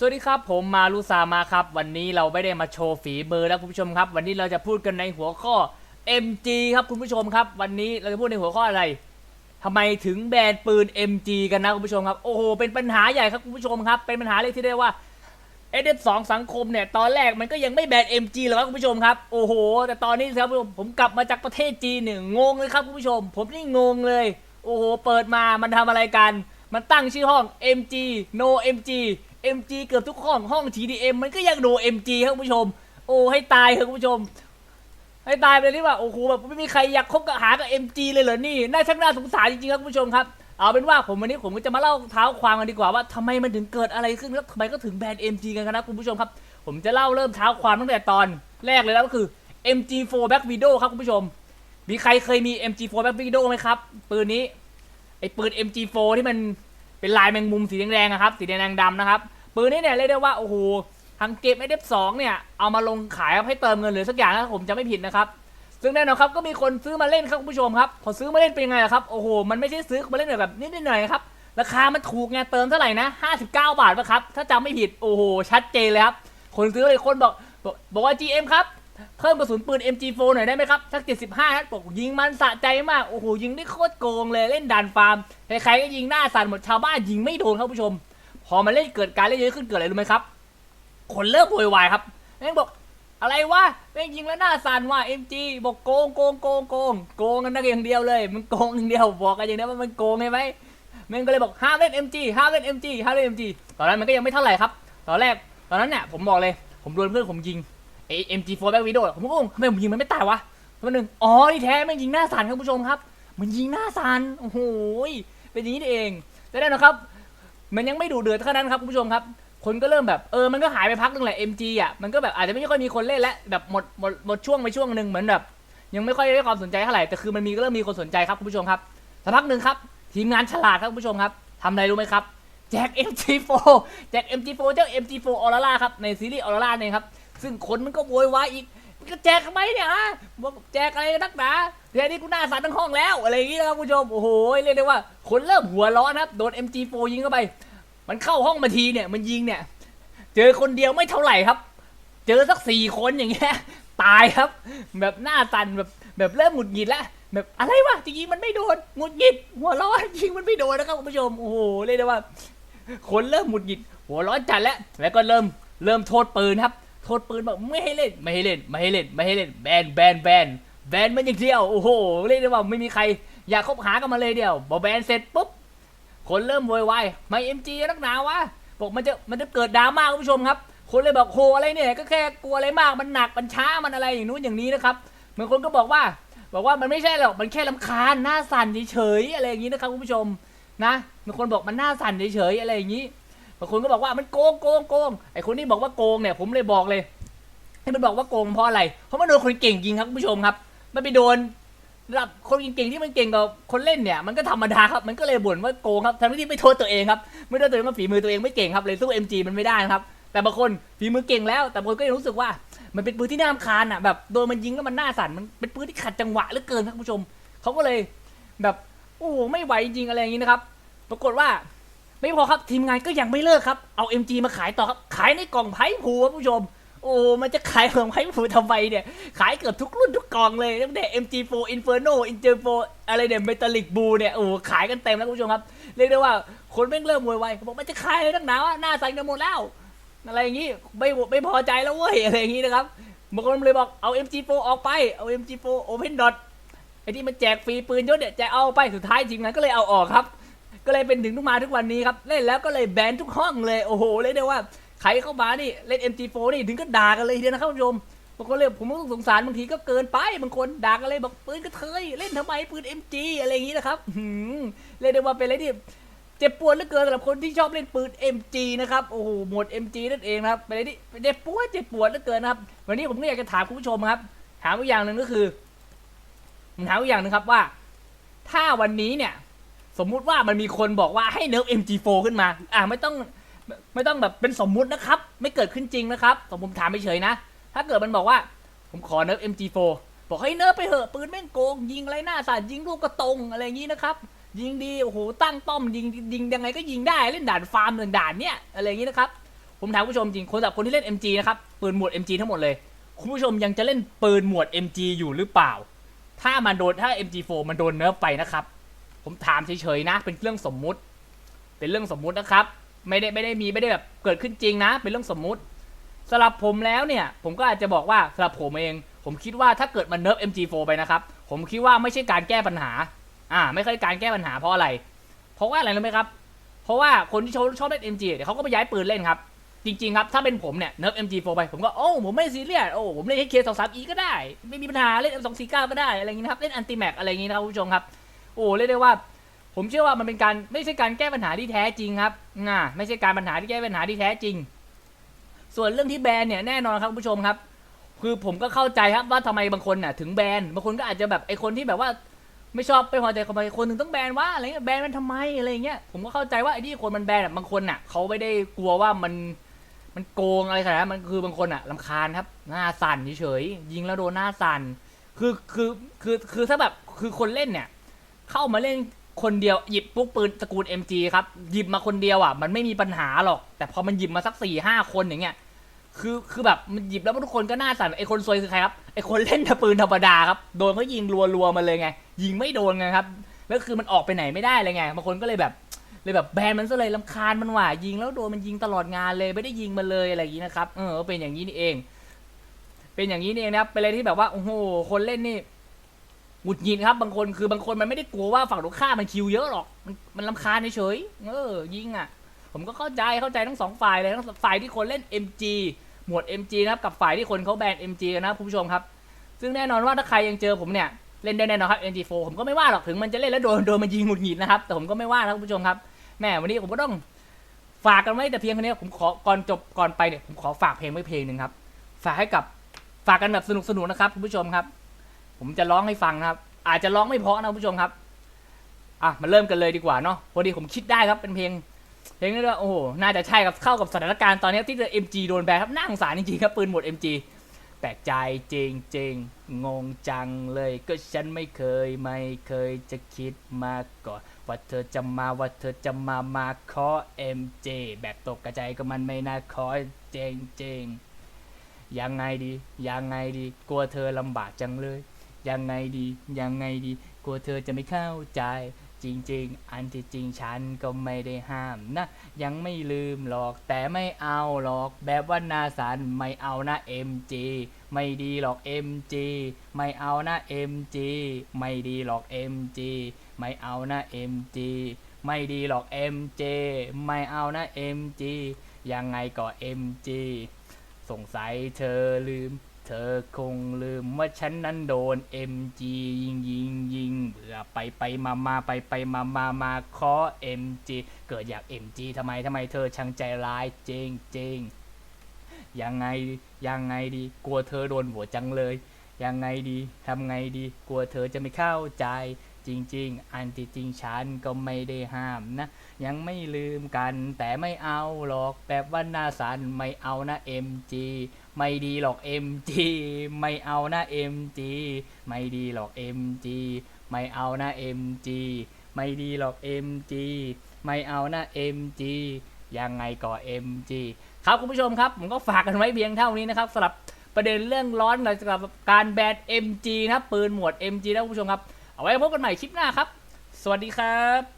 สวัสดีครับผมมารุซามาครับ วันนี้เราไม่ได้มาโชว์ฝีมือแล้วคุณผู้ชมครับ วันนี้เราจะพูดกันในหัวข้อ MG ครับคุณผู้ชมครับ วันนี้เราจะพูดในหัวข้ออะไรทำไมถึงแบนปืน MG กันนะคุณผู้ชมครับ โอ้โหเป็นปัญหาใหญ่ครับคุณผู้ชมครับ เป็นปัญหาเลยที่เรียกว่า s อ f 2 สังคมเนี่ยตอนแรกมันก็ยังไม่แบน MG เลยครับคุณผู้ชมครับโอ้โห แต่ตอนนี้ครับผมกลับมาจากประเทศจีนเนี่ยงงเลยครับคุณผู้ชม ผมนี่งงเลย โอ้โห เปิดมามันทำอะไรกัน มันตั้งชื่อห้อง MG No MG MG เกือบทุกห้องห้อง TDM มันก็ยัง No MG ครับคุณผู้ชม โอ้ให้ตายครับคุณผู้ชม ให้ตายไปเลยที่ว่าโอ้โหแบบไม่มีใครอยากคบกับหากับ MG เลยเหรอนี่น่าชักน่าสงสารจริงๆครับคุณผู้ชมครับเอาเป็นว่าผมวันนี้ผมก็จะมาเล่าเท้าความกันดีกว่าว่าทำไมมันถึงเกิดอะไรขึ้นครับทำไมก็ถึงแบน MG กันครับคุณผู้ชมครับ ผมจะเล่าเริ่มเท้าความตั้งแต่ตอนแรกเลยแล้วก็คือ MG4 Back Video ครับคุณผู้ชม มีใครเคยมี MG4 Back Video ไหมครับ ปืนนี้ ไอ้ปืน MG4 ที่มัน เป็นลายแมงมุมสีแดงๆอะครับ สีแดงๆดำนะครับ ปืนนี้เนี่ยเรียกได้ว่าโอ้โหทางเกม SF2 เนี่ย เอามาลงขายครับให้เติมเงินหรือสักอย่างนะผมจะไม่ผิดนะครับ ซึ่งแน่นอนครับก็มีคนซื้อมาเล่นครับคุณผู้ชมครับ พอซื้อมาเล่นเป็นไงล่ะครับ โอ้โห มันไม่ใช่ซื้อมาเล่นแบบนิดๆหน่อยๆนะครับ ราคามันถูกไงเติมเท่าไหร่นะ 59 บาทปะครับ ถ้าจำไม่ผิด โอ้โห ชัดเจนเลยครับ คนซื้อเลยคนบอกบอกบอกว่า GM ครับ เพิ่มกระสุนปืน MG4 หน่อยได้ไหมครับสัก75นัดบอกยิงมันสะใจมาก โอ้โห ยิงได้โคตรโกงเลยเล่นด่านฟาร์ม ใครๆก็ยิงหน้าสั่นหมดชาวบ้านยิงไม่โดนครับผู้ชม พอมาเล่นเกิดการเล่นเยอะขึ้นเกิดอะไรรู้ไหมครับ คนเริ่มโวยวายครับแม่งบอกอะไรวะแม่งยิงแล้วหน้าสั่นว่ะ MG บอกโกงโกงโกงโกงโกงกันนักอย่างเดียวเลย มันโกงอย่างเดียวบอกกันอย่างเดียวว่ามันโกงใช่ไหมแม่งก็เลยบอกห้ามเล่น MG ห้ามเล่น MG ห้ามเล่น MG ตอนนั้นมันก็ยังไม่เท่าไหร่ครับ ตอนแรกตอนนั้นเนี่ยผมบอกเลย ผมโดนเพื่อนผมยิง ไอ้ MG4 Back Video ผมก็งงทำไมผมยิงมันไม่ตายวะวันหนึ่งอ๋อที่แท้ม่งยิงหน้าสันครับผู้ชมครับ มันยิงหน้าสันโอ้โหยเป็นอย่างนี้เองแต่แน่นอนครับ มันยังไม่ดูเดือดเท่านั้นครับคุณผู้ชมครับ คนก็เริ่มแบบเออมันก็หายไปพักนึงแหละ MG อะมันก็แบบอาจจะไม่ค่อยมีคนเล่นแล้วแบบหมดหมดหมดช่วงไปช่วงหนึ่งเหมือนแบบยังไม่ค่อยได้ความสนใจเท่าไหร่แต่คือมันมีก็เริ่มมีคนสนใจครับคุณผู้ชมครับสักพักหนึ่งครับ ทีมงานฉลาดครับคุณผู้ชมครับทำอะไรรู้ไหมครับแจก MG4 แจก MG4 เจ้า MG4 ออร่าครับในซีรีส์ออร่าเนี่ยครับ ซึ่งคนมันก็โวยวายอีกก็แจกทำไมเนี่ยฮะบอกแจกอะไรนักหนาเดี๋ยวนี้กูหน้าสั่นทั้งห้องแล้วอะไรอย่างงี้นะครับคุณผู้ชมโอ้โหเรียกได้ว่า คนเริ่มหัวร้อนครับโดน MG4 ยิงเข้าไป มันเข้าห้องมาทีเนี่ยมันยิงเนี่ย เจอคนเดียวไม่เท่าไหร่ครับ เจอสักสี่คนอย่างเงี้ยตายครับ แบบหน้าตันแบบแบบเริ่มหงุดหงิดแล้วแบบอะไรวะจริงๆมันไม่โดนหงุดหงิดหัวร้อนยิงมันไม่โดนนะครับคุณผู้ชมโอ้โหเรียกได้ว่า คนเริ่มหงุดหงิดหัวร้อนจัดแล้วแล้วก็เริ่มเริ่มโทษปืนครับ โทษปืนบอกไม่ให้เล่นไม่ให้เล่นไม่ให้เล่นไม่ให้เล่นแบนแบนแบนแบนมันอย่างเดียวโอ้โหเรียกได้ว่าไม่มีใครอยากคบหากันมาเลยเดียวพอกแบนเสร็จปุ๊บคนเริ่มโวยวายไม่เอ็มจีนักหนาวะบอกมันจะมันจะเกิดดราม่าคุณผู้ชมครับ คนเลยบอกโหอะไรเนี่ยก็แค่กลัวอะไรมากมันหนักมันช้ามันอะไรอย่างนู้นอย่างนี้นะครับบางคนก็บอกว่าบอกว่ามันไม่ใช่หรอกมันแค่ลำคาญหน้าสั่นเฉยๆอะไรอย่างนี้นะครับคุณผู้ชมนะบางคนบอกมันหน้าสั่นเฉยๆอะไรอย่างนี้ บางคนก็บอกว่ามันโกงโกงโกงไอคนที่บอกว่าโกงเนี่ยผมเลยบอกเลยที่มันบอกว่าโกงเพราะอะไร เพราะมันโดนคนเก่งยิงครับคุณผู้ชมครับ มันไปโดนระดับคนเก่งๆที่มันเก่งกว่าคนเล่นเนี่ยมันก็ธรรมดาครับมันก็เลยบ่นว่าโกงครับทั้งที่ไม่โทษตัวเองครับไม่โทษตัวเองว่าฝีมือตัวเองไม่เก่งครับเลยสู้ MG มันไม่ได้ครับ แต่บางคนฝีมือเก่งแล้ว แต่บางคนก็ยังรู้สึกว่า มันเป็นปืนที่น่ารำคาญอะแบบโดนมันยิงแล้วมันหน้าสั่นมันเป็นปืนที่ขัดจังหวะเหลือเกินครับคุณผู้ชมเขาก็เลยแบบโอ้ไม่ไหวจริงอะไรอย่างนี้นะครับ ปรากฏว่า ไม่พอครับทีมงานก็ยังไม่เลิกครับเอา MG มาขายต่อครับขายในกล่องไพ่ผูครับผู้ชม โอ้มันจะขายกล่องไพ่ผูทำไมเนี่ย ขายเกือบทุกรุ่นทุกกล่องเลยตั้งแต่ MG4 Inferno Inferno อะไรเนี่ย Metallic Blue เนี่ยโอ้ขายกันเต็มแล้วคุณผู้ชมครับเรียกได้ว่าคนแม่งเริ่มโวยไวาบอกมันจะขายอะไรนักหนาวะหน้าใสกันหมดแล้วอะไรอย่างงี้ไม่ไม่พอใจแล้วเว้ยอะไรอย่างงี้นะครับบางคนเลยบอกเอา MG4 ออกไปเอา MG4 Open Dot ไอ้ที่มันแจกฟรีปืนยศเนี่ยจะเอาไปสุดท้ายทีมงานก็เลยเอาออกครับ ก็เลยเป็นถึงทุกมาทุกวันนี้ครับ เล่นแล้วก็เลยแบนทุกห้องเลย โอ้โหเรียกได้ว่าใครเข้ามานี่เล่น MG4 นี่ถึงก็ด่ากันเลยทีเดียวนะครับคุณผู้ชมบางคนเลยผมก็สงสารบางทีก็เกินไปบางคนด่ากันเลยบอกปืนกระเทยเล่นทำไมปืน MG อะไรอย่างนี้นะครับหืมเรียกได้ว่าเป็นอะไรที่เจ็บปวดเหลือเกินสำหรับคนที่ชอบเล่นปืน MG นะครับโอ้โหหมด MG นั่นเองนะครับเป็นอะไรที่เจ็บปวดเจ็บปวดเหลือเกินนะครับ วันนี้ผมก็อยากจะถามคุณผู้ชมครับ ถามอีกอย่างหนึ่งก็คือผมถามอีกอย่างหนึงครับว่า ถ้าวันนี้เนี่ย สมมุติว่ามันมีคนบอกว่าให้เนิร์ฟ MG4 ขึ้นมา อ่าไม่ต้องไม่ต้องแบบเป็นสมมุตินะครับ ไม่เกิดขึ้นจริงนะครับแต่ผมถามเฉยๆนะ ถ้าเกิดมันบอกว่าผมขอเนิร์ฟ MG4 บอกให้เนิร์ฟไปเหอะปืนแม่งโกง ยิงไรหน้าสาดยิงลูกกระตรงอะไรอย่างนี้นะครับ ยิงดีโอ้โหตั้งป้อมยิงยิงยังไงก็ยิงได้เล่นด่านฟาร์มหนึ่งด่านเนี้ยอะไรอย่างนี้นะครับผมถามผู้ชมจริงคนสับคนที่เล่น MG นะครับปืนหมวด MG ทั้งหมดเลยคุณผู้ชมยังจะเล่นปืนหมวด MG อยู่หรือเปล่า ถ้ามันโดนถ้า MG4 มันโดนเนิร์ฟไปนะครับ ผมถามเฉยๆนะ เป็นเรื่องสมมุติ เป็นเรื่องสมมุตินะครับ ไม่ได้ไม่ได้มีไม่ได้แบบเกิดขึ้นจริงนะ เป็นเรื่องสมมุติสำหรับผมแล้วเนี่ย ผมก็อาจจะบอกว่าสำหรับผมเอง ผมคิดว่าถ้าเกิดมันเนิร์ฟ MG4 ไปนะครับ ผมคิดว่าไม่ใช่การแก้ปัญหา อ่า ไม่ใช่การแก้ปัญหาเพราะอะไร เพราะว่าอะไรรู้ไหมครับ เพราะว่าคนที่ชอบชอบเล่น MG เดี๋ยวเขาก็ไปย้ายปืนเล่นครับ จริง ๆ ครับ ถ้าเป็นผมเนี่ยเนิร์ฟ MG4 ไป ผมก็โอ้ผมไม่ซีเรียส โอ้ผมเล่นแค่เคสองสามอีก็ได้ ไม่มีปัญหาเล่น M249 ก็ได้ อะไรอย่างนี้นะครับ เล่นอันติแม็กอะไรอย่างนี้นะครับผู้ชมครับ โอ้เรียกได้ว่า ผมเชื่อว่ามันเป็นการไม่ใช่การแก้ปัญหาที่แท้จริงครับอ่าไม่ใช่การปัญหาที่แก้ปัญหาที่แท้จริง ส่วนเรื่องที่แบนเนี่ยแน่นอนครับคุณผู้ชมครับ คือผมก็เข้าใจครับว่าทำไมบางคนน่ะถึงแบนบางคนก็อาจจะแบบไอคนที่แบบว่าไม่ชอบไม่พอใจทำไมคนหนึ่งต้องแบนว่าอะไรเงี้ยแบนมันทำไมอะไรเงี้ยผมก็เข้าใจว่าไอ้ที่คนมันแบนบางคนน่ะเขาไม่ได้กลัวว่ามันมันโกงอะไรขนาดนั้นมันคือบางคนอะลำคาญครับหน้าสั่นเฉยยิงแล้วโดนหน้าสั่นคือคือคือคือถ้าแบบคือคนเล่นเนี่ย เข้ามาเล่นคนเดียวหยิบปุ๊บปืนตระกูล MG ครับหยิบมาคนเดียวอะมันไม่มีปัญหาหรอก แต่พอมันหยิบมาสักสี่ห้าคนอย่างเงี้ยคือคือแบบมันหยิบแล้วทุกคนก็หน้าสั่นไอคนซวยคือใครครับไอคนเล่นแต่ปืนธรรมดาครับโดนเขายิงรัวๆมาเลยไง ยิงไม่โดนไงครับแล้วคือมันออกไปไหนไม่ได้เลยไงบางคนก็เลยแบบเลยแบบแบนมันซะเลยลำคาญมันว่ะยิงแล้วโดนมันยิงตลอดงานเลยไม่ได้ยิงมันเลยอะไรอย่างนี้นะครับเออเป็นอย่างนี้นี่เอง เป็นอย่างนี้นี่เองนะครับเป็นอะไรที่แบบว่าโอ้โหคนเล่นนี่ หงุดหงิดครับบางคนคือบางคนมันไม่ได้กลัวว่าฝั่งตรงข้ามมันคิวเยอะหรอก มันมันลำคาญเฉยๆเออยิงอะ ผมก็เข้าใจเข้าใจทั้งสองฝ่ายเลยทั้งฝ่ายที่คนเล่น MG หมวด MG นะครับกับฝ่ายที่คนเขาแบน MG นนะครับคุณผู้ชมครับ ซึ่งแน่นอนว่าถ้าใครยังเจอผมเนี่ยเล่นได้แน่นอนครับ MG4 ผมก็ไม่ว่าหรอกถึงมันจะเล่นแล้วโดนโดนมันยิงหงุดหงิดนะครับแต่ผมก็ไม่ว่านะคุณผู้ชมครับแม่วันนี้ผมก็ต้องฝากกันไว้แต่เพียงเท่านี้ผมขอก่อนจบก่อนไปเนี่ยผมขอฝากเพลงไว้เพลงหนึ่งครับฝากให้กับฝากกันแบบสนุกสนุกนะครับคุณผู้ชมครับ ผมจะร้องให้ฟังนะครับ อาจจะร้องไม่เพราะนะผู้ชมครับ อะมาเริ่มกันเลยดีกว่าเนาะพอดีผมคิดได้ครับเป็นเพลง เพลงนี้ด้วยโอ้โหน่าจะใช่กับเข้ากับสถานการณ์ตอนนี้ที่เจอ MG โดนแบนครับน่าสงสารจริงๆครับปืนหมด MG แปลกใจจริงจริงงงจังเลย ก็ฉันไม่เคยไม่เคยจะคิดมาก่อนว่าเธอจะมาว่าเธอจะมามาขอ MJ แบบตกกระจายก็มันไม่น่าขอเจงจริงยังไงดียังไงดี กลัวเธอลำบากจังเลย ยังไงดี ยังไงดี กลัวเธอจะไม่เข้าใจ จริง ๆ อันที่จริงฉันก็ไม่ได้ห้ามนะ ยังไม่ลืมหรอก แต่ไม่เอาหรอก แบบว่านาสันไม่เอานะ MG ไม่ดีหรอก MG ไม่เอานะ MG ไม่ดีหรอก MG ไม่เอานะ MG ไม่ดีหรอก MJ ไม่เอานะ MG ยังไงก็ MG สงสัยเธอลืม เธอคงลืมว่าฉันนั้นโดน MG ยิงยิงยิงเบื่อไปไปมามาไปไปมามามาขอ MG เกิดอยาก MG ทำไมทำไมเธอช่างใจร้ายจริงจริงยังไงยังไงดี กลัวเธอโดนหัวจังเลย ยังไงดีทำไงดี กลัวเธอจะไม่เข้าใจจริง ๆ อันที่จริงฉันก็ไม่ได้ห้ามนะ ยังไม่ลืมกันแต่ไม่เอาหรอกแบบว่าหน้าสันไม่เอานะ MG ไม่ดีหรอก MG ไม่เอานะ MG ไม่ดีหรอก MG ไม่เอานะ MG ไม่ดีหรอก MG ไม่เอานะ MG ยังไงก็ MG ครับคุณผู้ชมครับ ผมก็ฝากกันไว้เพียงเท่านี้นะครับสำหรับประเด็นเรื่องร้อนเกี่ยวกับการแบน MG นะปืนหมวด MG นะคุณผู้ชมครับ เอาไว้พบกันใหม่คลิปหน้าครับ สวัสดีครับ